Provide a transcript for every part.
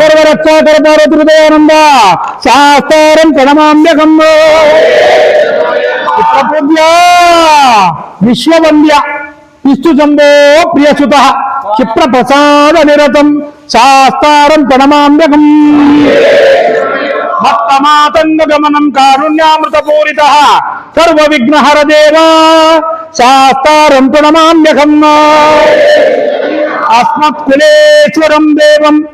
సర్వరక్షాకర పార్వతి హృదయానంద. శాస్త్రం ప్రణమామ్యకం. విశ్వవంద్య విష్ణు ప్రియసుత క్షిప్ర ప్రసాద నిరతం. శాస్త్రం ప్రణమామ్యకం. భక్తమాతంగమనం కారుణ్యామృత పూరిత సర్వ విఘ్నహర దేవా శాస్త్రం ప్రణమామ్యకం. అస్మత్కులేశ్వరం దేవం.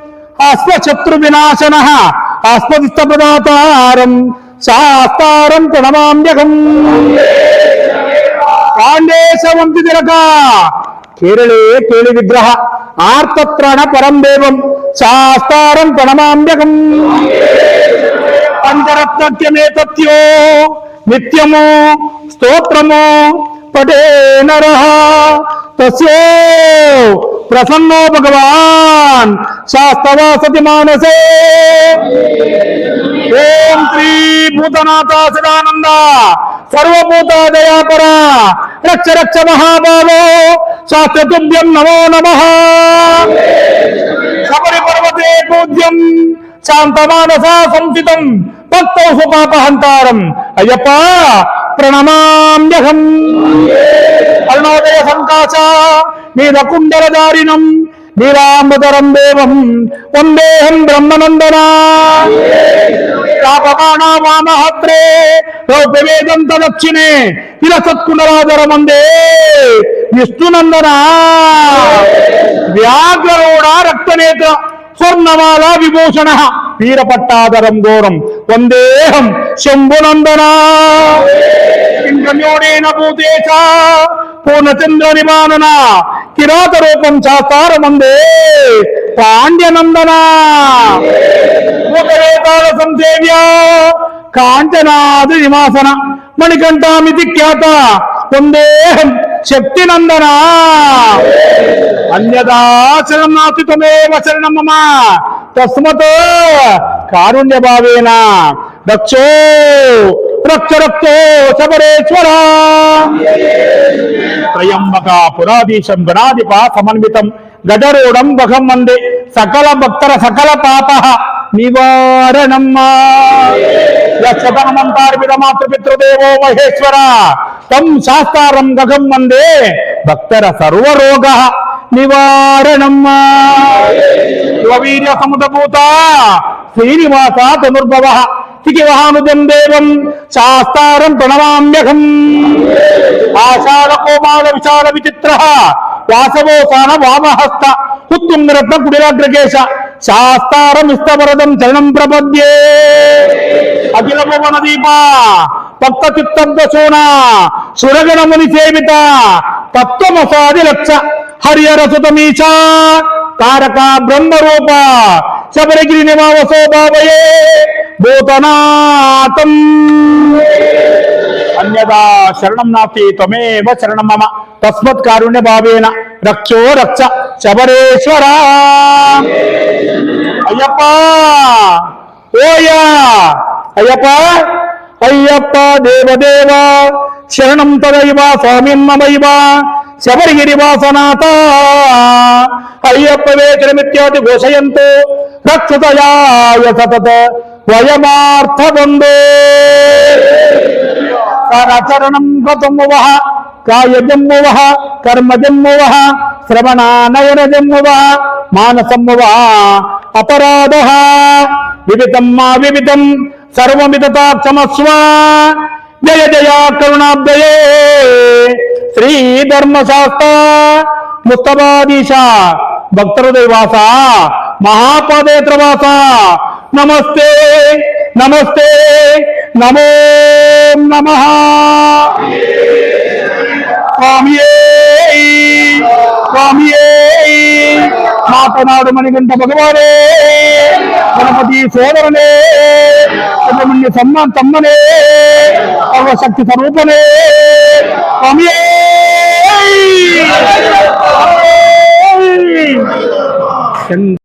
అశ్వశత్రు వినాశన అస్మదిష్టపదాతారం శాస్తారం ప్రణమామ్యకం పాండేశవంతి తిలక కేరళే కేళి విగ్రహ ఆర్తత్రాణ పరం దేవం శాస్తారం ప్రణమామ్యకం పంచరత్నత్యమేతత్యో నిత్యము స్తోత్రము పటే నర తస్యే ప్రసన్నో భగవాన్. శాస్త్రవాసతి మానసే. ఓం శ్రీ భూతనాథ సదానంద. సర్వభూత దయాపర రక్ష రక్ష మహాబావో శాస్త్రతుభ్యం నమో నమ. శబరి పర్వతే పూజ్యం. శాంతమానస సంస్థితం భక్తౌ సుపాపహంతారం. అయ్యప్ప ప్రణమామ్యహం. అరుణోదయ సంకాశ. నీలకుండలధారిణం నీలాంబదరం దేవం వందేహం బ్రహ్మనందనా రాపమాణా వామహత్రే రౌపవేదంత దక్షిణే విలసత్కుండలాధర మందే విష్ణునందనా వ్యాఘ్రరోడ రక్తనేత్ర స్వర్ణమాల విభూషణ వీరపట్టాధరం ఘోరం వందేహం శంభునందనా ఇంద్రన్యోడేన భూతేశ పూర్ణచంద్ర నిమానన కిరాత రూపం చాతార మందే పాండ్యనందనా. భూతవేతాల సంసేవ్య కాంచనాది నివాసన మణికంఠామితి ఖ్యాత. వందేహం శక్తినందనా. అన్యదా శరణం నాస్తి త్వమేవ శరణం మమ. తస్మత్ కారుణ్య దక్షో. రక్షో రక్ష రక్షో శబరేశ్వర. త్రయంబక పురాధీశం గణాధిప సమన్వితం గజరోడం వహం వందే. సకల భక్తర సకల పాప నివారణమ్మా. లక్షతనమంతార్పిత మాతృపితృదేవో మహేశ్వర. తం శాస్త్రం గగం వందే. భక్తర సర్వరోగ నివారణమ్మా. వీర్య సముదభూత శ్రీనివాస ధనుర్భవ స్థితివహానుజం దేవం శాస్తారం ప్రణమామ్యహం ఆశాల కోమాల విశాల విచిత్ర వాసవోసాన వామహస్త ఉత్తుంగరత్న కుడిరాగ్రకేశ శాస్తారం ఇష్టవరదం చరణం ప్రపద్యే అఖిల భువన దీప భక్త చిత్తబ్దశూన సురగణముని సేవిత తత్వమసాది లక్ష హరిహర సుతమీశ తారక బ్రహ్మరూప శబరిగిరి నివాసో బాబయే భూతనాథం అన్యదా శరణం నాస్తి త్వమేవ శరణం మమ. తస్మత్ కారుణ్య భావేన. రక్షో రక్ష. శబరేశ్వర. అయ్యప్ప! ఓయా! అయ్యప్ప! అయ్యప్ప దేవదేవ. శరణం తదైవ స్వామిన్నమైవ శబరిగిరివాసనాథ అయ్యప్ప వేచరమిత్యాది ఘోషయంతో రక్షతయాయ సతత. వయమార్థబంధో కరచరణం గతమువ కాయజమ్మువ కర్మజమ్మువ శ్రవణానయనజమ్మువ మానసమ్మువ అపరాధ. వివిధం మా వివిధం సర్వమిదతా క్షమస్వ జయ జయా కరుణాబ్దయే. శ్రీ ధర్మశాస్త్ర ముస్తబాదీశ భక్తహృదయవాస మహాపదేత్రవాస నమస్తే నమస్తే నమో నమ. స్వామియే స్వామియే. మాతనాడు మణిగంట భగవానే గణపతి సోదరనే సుబ్రహ్మణ్య సమ్మాన్ తమ్మనే సర్వశక్తి స్వరూపనే. స్వామియే. స్వామియే.